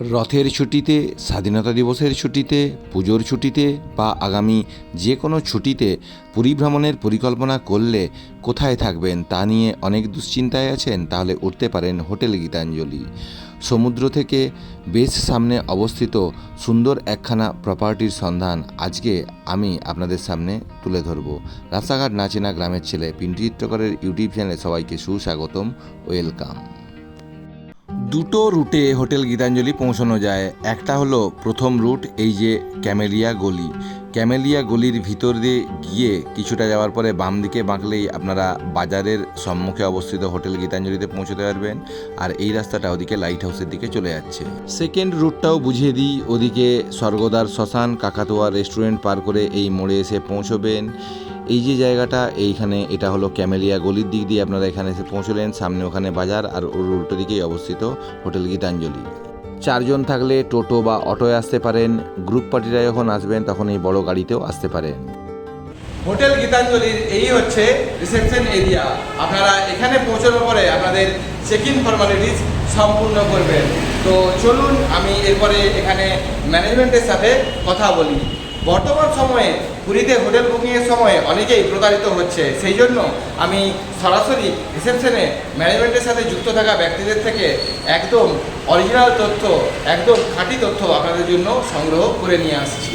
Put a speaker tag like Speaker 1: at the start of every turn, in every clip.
Speaker 1: রথের ছুটিতে, স্বাধীনতা দিবসের ছুটিতে, পুজোর ছুটিতে বা আগামী যে কোনো ছুটিতে পুরী ভ্রমণের পরিকল্পনা করলে কোথায় থাকবেন তা নিয়ে অনেক দুশ্চিন্তায় আছেন, তাহলে উঠতে পারেন হোটেল গীতাঞ্জলি। সমুদ্র থেকে বেশ সামনে অবস্থিত সুন্দর একখানা প্রপার্টির সন্ধান আজকে আমি আপনাদের সামনে তুলে ধরব। রাস্তাঘাট নাচেনা গ্রামের ছেলে পিন্টু চিত্রকরের ইউটিউব চ্যানেলে সবাইকে সুস্বাগতম, ওয়েলকাম। দুটো রুটে হোটেল গীতাঞ্জলি পৌঁছানো যায়। একটা হলো প্রথম রুট, এই যে ক্যামেলিয়া গলি। ক্যামেলিয়া গলির ভিতর দিয়ে গিয়ে কিছুটা যাওয়ার পরে বাম দিকে বাঁকলেই আপনারা বাজারের সম্মুখে অবস্থিত হোটেল গীতাঞ্জলিতে পৌঁছতে পারবেন। আর এই রাস্তাটা ওদিকে লাইট হাউসের দিকে চলে যাচ্ছে। সেকেন্ড রুটটাও বুঝিয়ে দিই, ওদিকে স্বর্গদার শ্মশান, কাকাতোয়া রেস্টুরেন্ট পার করে এই মোড়ে এসে পৌঁছবেন। এই যে জায়গাটা, এইখানে এটা হলো ক্যামেলিয়া গলির দিক দিয়ে আপনারা এখানে এসে পৌঁছলেন। সামনে ওখানে বাজার আর ওর উল্টো দিকেই অবস্থিত হোটেল গীতাঞ্জলি। চারজন থাকলে টোটো বা অটোয় আসতে পারেন। গ্রুপ পার্টিরা যখন আসবেন, তখন এই বড় গাড়িতেও আসতে পারেন।
Speaker 2: হোটেল গীতাঞ্জলির এই হচ্ছে রিসেপশন এরিয়া। আপনারা এখানে পৌঁছানোর পরে আপনাদের চেক ইন ফর্মালিটিস সম্পূর্ণ করবেন। তো চলুন, আমি এরপরে এখানে ম্যানেজমেন্টের সাথে কথা বলি। বর্তমান সময়ে পুরীতে হোটেল বুকিংয়ের সময় অনেকেই প্রতারিত হচ্ছে। সেই জন্য আমি সরাসরি রিসেপশনে ম্যানেজমেন্টের সাথে যুক্ত থাকা ব্যক্তিদের থেকে একদম অরিজিনাল তথ্য, একদম খাঁটি তথ্য আপনাদের জন্য সংগ্রহ করে নিয়ে আসছি।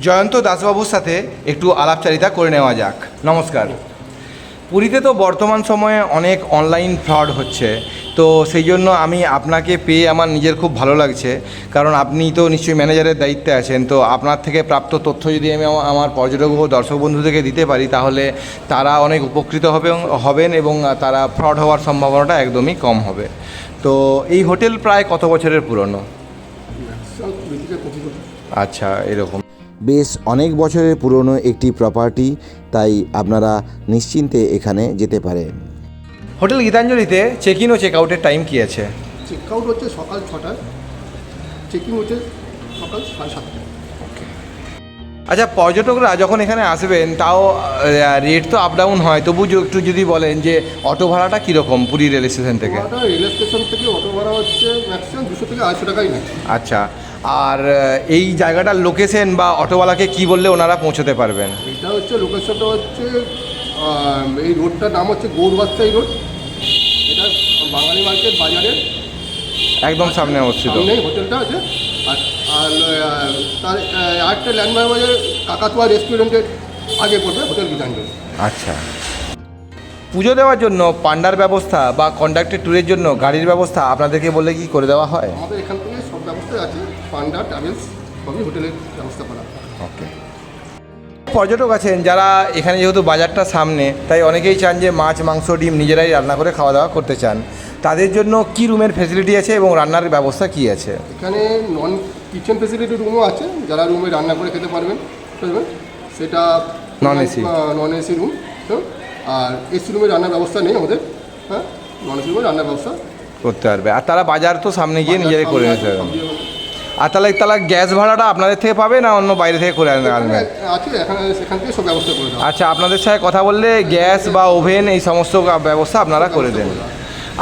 Speaker 2: জয়ন্ত দাসবাবুর সাথে একটু আলাপচারিতা করে নেওয়া যাক। নমস্কার। পুরীতে তো বর্তমান সময়ে অনেক অনলাইন ফ্রড হচ্ছে। তো সেই জন্য আমি আপনাকে পেয়ে আমার নিজের খুব ভালো লাগছে। কারণ আপনি তো নিশ্চয়ই ম্যানেজারের দায়িত্বে আছেন, তো আপনার থেকে প্রাপ্ত তথ্য যদি আমি আমার পর্যটক ও দর্শক বন্ধুদেরকে দিতে পারি, তাহলে তারা অনেক উপকৃত হবে হবেন এবং তারা ফ্রড হওয়ার সম্ভাবনাটা একদমই কম হবে। তো এই হোটেল প্রায় কত বছরের পুরনো? আচ্ছা এরকম।
Speaker 1: বেশ অনেক বছরের পুরনো একটি প্রপার্টি তাই আপনারা নিশ্চিন্তে এখানে যেতে পারেন।
Speaker 2: হোটেল গীতাঞ্জলিতে চেক ইন ও চেক আউটের টাইম কী আছে?
Speaker 3: চেক আউট হচ্ছে সকাল ছটায় চেকিং হচ্ছে সকাল সাড়ে সাতটায়
Speaker 2: আচ্ছা পর্যটকরা যখন এখানে আসবেন তাও রেট তো আপ ডাউন হয় তবু একটু যদি বলেন যে অটো ভাড়াটা কীরকম পুরী রেল স্টেশন থেকে?
Speaker 3: রেল স্টেশন থেকে অটো ভাড়া হচ্ছে ম্যাক্সিমাম দুশো থেকে আড়াইশো টাকাই নেয়।
Speaker 2: আচ্ছা আর এই জায়গাটার লোকেশন বা অটোওয়ালাকে কি বললে ওনারা পৌঁছতে পারবেন?
Speaker 3: এটা হচ্ছে লোকেশনটা হচ্ছে এই রোডটার নাম হচ্ছে গৌরবাস্তাই রোড। এটা বাঙালি মার্কেট বাজারের
Speaker 2: একদম সামনে অবস্থিত।
Speaker 3: সামনেই হোটেলটা আছে। আর আর তার আরেকটা ল্যান্ডমার্ক বাজার কাকাতুয়া রেস্টুরেন্টের আগে পড়বে হোটেল গীতাঞ্জলি
Speaker 2: আচ্ছা। পুজো দেওয়ার জন্য পান্ডার ব্যবস্থা বা কন্ডাক্টেড ট্যুরের জন্য গাড়ির ব্যবস্থা আপনাদেরকে বলে কি করে দেওয়া হয়?
Speaker 3: আমাদের এখান থেকে সব ব্যবস্থা আছে। পান্ডা ট্রাভেলস সবই হোটেলের ব্যবস্থা করা।
Speaker 2: ওকে পর্যটক আছেন যারা এখানে যেহেতু বাজারটা সামনে তাই অনেকেই চান যে মাছ মাংস ডিম নিজেরাই রান্না করে খাওয়া দাওয়া করতে চান। তাদের জন্য কি রুমের ফেসিলিটি আছে এবং রান্নার ব্যবস্থা কি আছে?
Speaker 3: এখানে নন কিচেন ফেসিলিটি রুমও আছে যারা রুমে রান্না করে খেতে পারবেন? সেটা
Speaker 2: non AC
Speaker 3: non AC room আর এসি রুমে রান্নার ব্যবস্থা নেই আমাদের হ্যাঁ? নন এসি রুমে রান্নার ব্যবস্থা
Speaker 2: করতে পারবে। আর তারা বাজার তো সামনে গিয়ে নিজেরাই করে নিতে পারবে। আর তাহলে তাহলে গ্যাস ভাড়াটা আপনাদের থেকে পাবে না অন্য বাইরে থেকে করে আনবে?
Speaker 3: আছে এখানে সেখান থেকে সব ব্যবস্থা করে দেওয়া
Speaker 2: আচ্ছা আপনাদের সাথে কথা বললে গ্যাস বা ওভেন এই সমস্ত ব্যবস্থা আপনারা করে দেন।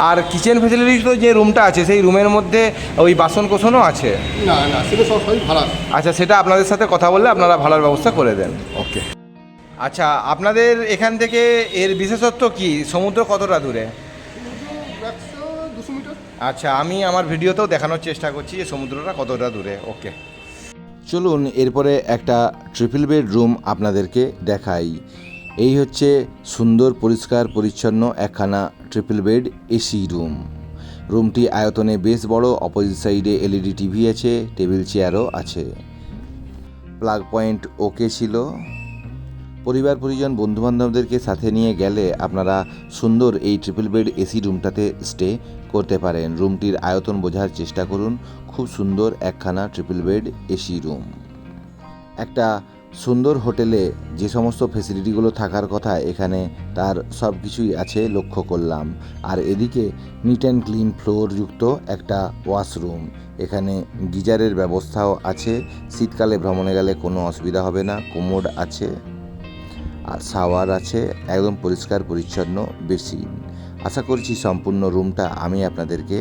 Speaker 2: আর কিচেন ফেসিলিটি তো যে রুমটা আছে সেই রুমের মধ্যে ওই বাসন কোসনও আছে?
Speaker 3: না না সেটা সব ভাড়া।
Speaker 2: আচ্ছা সেটা আপনাদের সাথে কথা বললে আপনারা ভালোর ব্যবস্থা করে দেন। ওকে। আচ্ছা আপনাদের এখান থেকে এর বিশেষত্ব কি? সমুদ্র কতটা দূরে? আচ্ছা আমি আমার ভিডিওতেও দেখানোর চেষ্টা করছি যে সমুদ্রটা কতটা দূরে। ওকে।
Speaker 1: চলুন, এরপরে একটা ট্রিপল বেড রুম আপনাদেরকে দেখাই। এই হচ্ছে সুন্দর, পরিষ্কার, পরিচ্ছন্ন একখানা ট্রিপল বেড এসি রুম রুমটি আয়তনে বেশ বড় অপোজিট সাইডে এলইডি টিভি আছে টেবিল চেয়ারও আছে। প্লাগ পয়েন্ট ওকে ছিল। পরিবার, পরিজন, বন্ধুবান্ধবদেরকে সাথে নিয়ে গেলে আপনারা সুন্দর এই ট্রিপল বেড এসি রুমটাতে স্টে করতে পারেন। রুমটির আয়তন বোঝার চেষ্টা করুন। খুব সুন্দর একখানা ট্রিপল বেড এসি রুম একটা সুন্দর হোটেলে যে সমস্ত ফেসিলিটিগুলো থাকার কথা এখানে তার সব কিছুই আছে লক্ষ্য করলাম। আর এদিকে নিট অ্যান্ড ক্লিন ফ্লোর যুক্ত একটা ওয়াশরুম এখানে গিজারের ব্যবস্থাও আছে। শীতকালে ভ্রমণে গেলে কোনো অসুবিধা হবে না। কোমোড আছে। আর শাওয়ার আছে, একদম পরিষ্কার, পরিচ্ছন্ন বেসিন আশা করছি সম্পূর্ণ রুমটা আমি আপনাদেরকে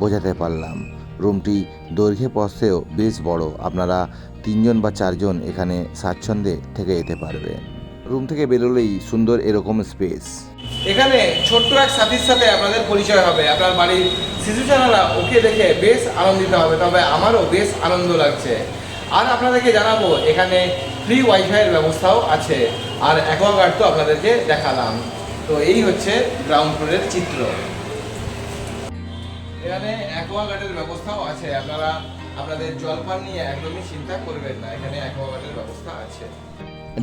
Speaker 1: বোঝাতে পারলাম। রুমটি দৈর্ঘ্যে প্রস্থেও বেশ বড়। আপনারা তিনজন বা চারজন এখানে স্বাচ্ছন্দ্যে থেকে যেতে পারবেন রুম থেকে বেরোলেই সুন্দর এরকম স্পেস।
Speaker 2: এখানে ছোট্ট এক সাথীর সাথে আপনাদের পরিচয় হবে। আপনার বাড়ির শিশু জানালা ওকে দেখে বেশ আনন্দিত হবে, তবে আমারও বেশ আনন্দ লাগছে। আর আপনাদেরকে জানাব, এখানে ফ্রি ওয়াইফাইয়ের ব্যবস্থাও আছে। আর অ্যাকোয়াগার্ড তো আপনাদেরকে দেখালাম। তো এই হচ্ছে গ্রাউন্ড ফ্লোরের চিত্র। এখানে অ্যাকোয়াগার্ডের ব্যবস্থাও আছে। আপনারা আপনাদের জলপান নিয়ে একদমই চিন্তা করবেন না। এখানে অ্যাকোয়াগার্ডের ব্যবস্থা আছে।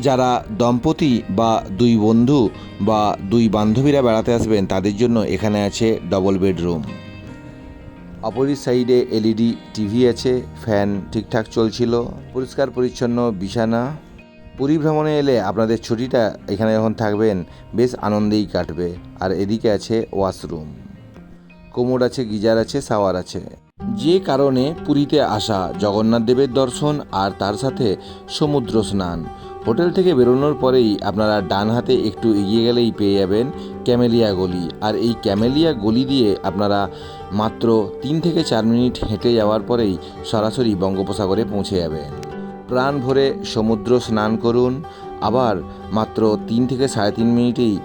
Speaker 1: যারা দম্পতি বা দুই বন্ধু বা দুই বান্ধবীরা বেড়াতে আসবেন, তাদের জন্য এখানে আছে ডবল বেডরুম অপোজিট সাইডে এলইডি টিভি আছে, ফ্যান ঠিকঠাক চলছিল, পরিষ্কার পরিচ্ছন্ন বিছানা। পুরী ভ্রমণে এলে আপনাদের ছুটিটা এখানে যখন থাকবেন, বেশ আনন্দেই কাটবে। আর এদিকে আছে ওয়াশরুম। কোমোড আছে, গিজার আছে, শাওয়ার আছে। যে কারণে পুরীতে আসা জগন্নাথ দেবের দর্শন আর তার সাথে সমুদ্র স্নান। হোটেল থেকে বেরোনোর পরেই আপনারা ডান হাতে একটু এগিয়ে গেলেই পেয়ে যাবেন ক্যামেলিয়া গলি। আর এই ক্যামেলিয়া গলি দিয়ে আপনারা মাত্র তিন থেকে চার মিনিট হেঁটে যাওয়ার পরেই সরাসরি বঙ্গোপসাগরে পৌঁছে যাবেন। প্রাণ ভরে সমুদ্র স্নান করুন। আবার মাত্র তিন থেকে সাড়ে তিন মিনিটেই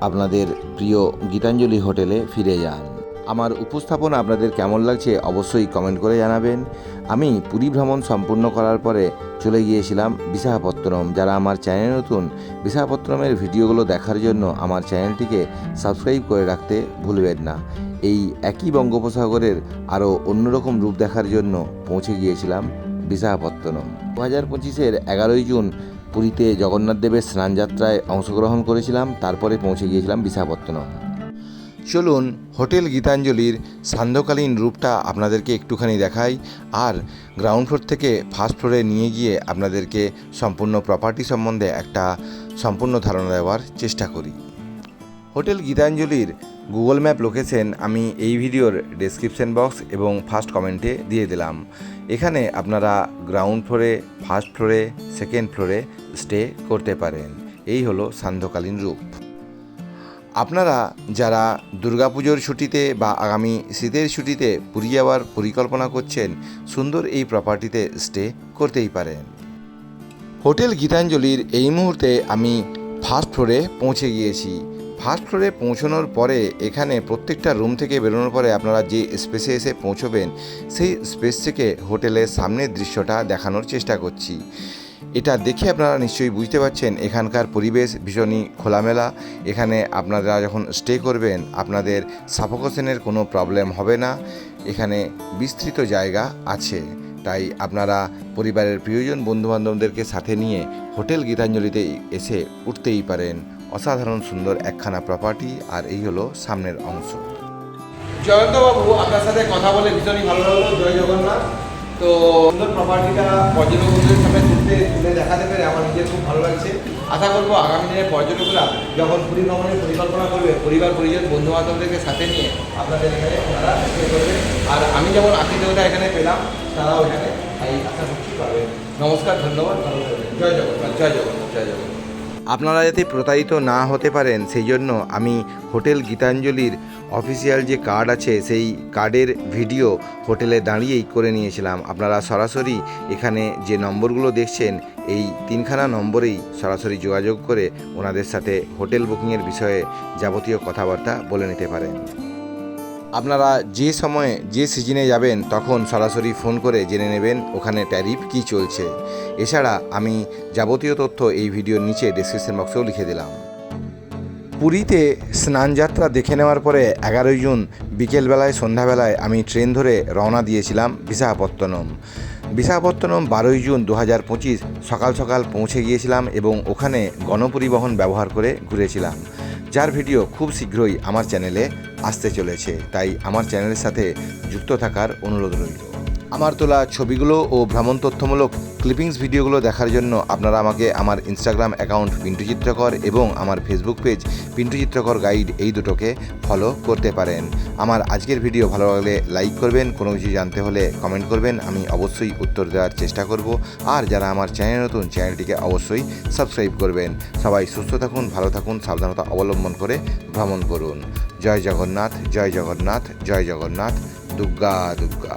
Speaker 1: আপনাদের প্রিয় গীতাঞ্জলি হোটেলে ফিরে যান। আমার উপস্থাপনা আপনাদের কেমন লাগছে অবশ্যই কমেন্ট করে জানাবেন। আমি পুরী ভ্রমণ সম্পূর্ণ করার পরে চলে গিয়েছিলাম বিশাখাপত্তনম। যারা আমার চ্যানেল নতুন, বিশাখাপত্তনমের ভিডিওগুলো দেখার জন্য আমার চ্যানেলটিকে সাবস্ক্রাইব করে রাখতে ভুলবেন না। এই একই বঙ্গোপসাগরের আরও অন্যরকম রূপ দেখার জন্য পৌঁছে গিয়েছিলাম বিশাখাপত্তনম। দু হাজার পঁচিশের এগারোই জুন পুরীতে জগন্নাথ দেবের স্নানযাত্রায় অংশগ্রহণ করেছিলাম, তারপরে পৌঁছে গিয়েছিলাম বিশাখাপত্তনম। চলুন হোটেল গীতাঞ্জলির সান্ধ্যকালীন রূপটা আপনাদেরকে একটুখানি দেখাই আর গ্রাউন্ড ফ্লোর থেকে ফার্স্ট ফ্লোরে নিয়ে গিয়ে আপনাদেরকে সম্পূর্ণ প্রপার্টি সম্বন্ধে একটা সম্পূর্ণ ধারণা দেওয়ার চেষ্টা করি। হোটেল গীতাঞ্জলির গুগল ম্যাপ লোকেশন আমি এই ভিডিওর ডেসক্রিপশন বক্স এবং ফার্স্ট কমেন্টে দিয়ে দিলাম। এখানে আপনারা গ্রাউন্ড ফ্লোরে ফার্স্ট ফ্লোরে সেকেন্ড ফ্লোরে স্টে করতে পারেন। এই হলো সান্ধ্যকালীন রূপ। আপনারা যারা দুর্গাপুজোর ছুটিতে বা আগামী শীতের ছুটিতে পুরী যাওয়ার পরিকল্পনা করছেন, সুন্দর এই প্রপার্টিতে স্টে করতেই পারেন। হোটেল গীতাঞ্জলির এই মুহূর্তে আমি ফার্স্ট ফ্লোরে পৌঁছে গিয়েছি। ফার্স্ট ফ্লোরে পৌঁছানোর পরে এখানে প্রত্যেকটা রুম থেকে বেরোনোর পরে আপনারা যে স্পেসে এসে পৌঁছবেন, সেই স্পেস থেকে হোটেলের সামনের দৃশ্যটা দেখানোর চেষ্টা করছি। এটা দেখে আপনারা নিশ্চয়ই বুঝতে পারছেন, এখানকার পরিবেশ ভীষণই খোলামেলা। এখানে আপনারা যখন স্টে করবেন, আপনাদের সাফোকেশনের কোনো প্রবলেম হবে না। এখানে বিস্তৃত জায়গা আছে। তাই আপনারা পরিবারের প্রিয়জন, বন্ধুবান্ধবদেরকে সাথে নিয়ে হোটেল গীতাঞ্জলিতে এসে উঠতেই পারেন। অসাধারণ সুন্দর একখানা প্রপার্টি আর এই হলো সামনের অংশ।
Speaker 2: জয়ন্তবাবু, আপনার সাথে কথা বলে ভীষণই ভালো লাগল। জয় জগন্নাথ। তো সুন্দর প্রপার্টিটা পর্যটকদের সামনে তুলতে তুলে দেখাতে পেরে আমার নিজের খুব ভালো লাগছে। আশা করব আগামী দিনে পর্যটকরা যখন পুরী ভ্রমণের পরিকল্পনা করবে, পরিবার, পরিজন বন্ধু বান্ধবদেরকে সাথে নিয়ে আপনাদের এখানে ওনারা করবে। আর আমি যেমন আতিথেয়তা এখানে পেলাম, তারাও এখানে। তাই আশা করছি পাবে নমস্কার, ধন্যবাদ, ভালো জয় জগন্নাথ জয় জগন্নাথ জয় জগন্নাথ।
Speaker 1: আপনারা যাতে প্রতারিত না হতে পারেন, সেই জন্য আমি হোটেল গীতাঞ্জলির অফিসিয়াল যে কার্ড আছে, সেই কার্ডের ভিডিও হোটেলে দাঁড়িয়েই করে নিয়েছিলাম। আপনারা সরাসরি এখানে যে নম্বরগুলো দেখছেন, এই তিনখানা নম্বরেই সরাসরি যোগাযোগ করে ওনাদের সাথে হোটেল বুকিংয়ের বিষয়ে যাবতীয় কথাবার্তা বলে নিতে পারেন। আপনারা যে সময়ে, যে সিজনে যাবেন, তখন সরাসরি ফোন করে জেনে নেবেন ওখানে ট্যারিফ কী চলছে। এছাড়া আমি যাবতীয় তথ্য এই ভিডিওর নিচে ডেসক্রিপশন বক্সেও লিখে দিলাম। পুরীতে স্নানযাত্রা দেখে নেওয়ার পরে এগারোই জুন বিকেলবেলায়, সন্ধ্যাবেলায় আমি ট্রেন ধরে রওনা দিয়েছিলাম বিশাখাপত্তনম। বিশাখাপত্তনম বারোই জুন দু হাজার পঁচিশ সকাল সকাল পৌঁছে গিয়েছিলাম এবং ওখানে গণপরিবহন ব্যবহার করে ঘুরেছিলাম। যার ভিডিও খুব শীঘ্রই আমার চ্যানেলে আসতে চলেছে। তাই আমার চ্যানেলের সাথে যুক্ত থাকার অনুরোধ রইল। আমার তোলা ছবিগুলো ও ভ্রমণ তথ্যমূলক ক্লিপিংস ভিডিওগুলো দেখার জন্য আপনারা আমাকে আমার ইনস্টাগ্রাম অ্যাকাউন্ট পিন্টু চিত্রকর এবং আমার ফেসবুক পেজ পিন্টু চিত্রকর গাইড এই দুটোকে ফলো করতে পারেন। আমার আজকের ভিডিও ভালো লাগলে লাইক করবেন, কোনো কিছু জানতে হলে কমেন্ট করবেন, আমি অবশ্যই উত্তর দেওয়ার চেষ্টা করব। আর যারা আমার চ্যানেল নতুন, চ্যানেলটিকে অবশ্যই সাবস্ক্রাইব করবেন। সবাই সুস্থ থাকুন, ভালো থাকুন, সাবধানতা অবলম্বন করে ভ্রমণ করুন। জয় জগন্নাথ জয় জগন্নাথ জয় জগন্নাথ দুর্গা দুর্গা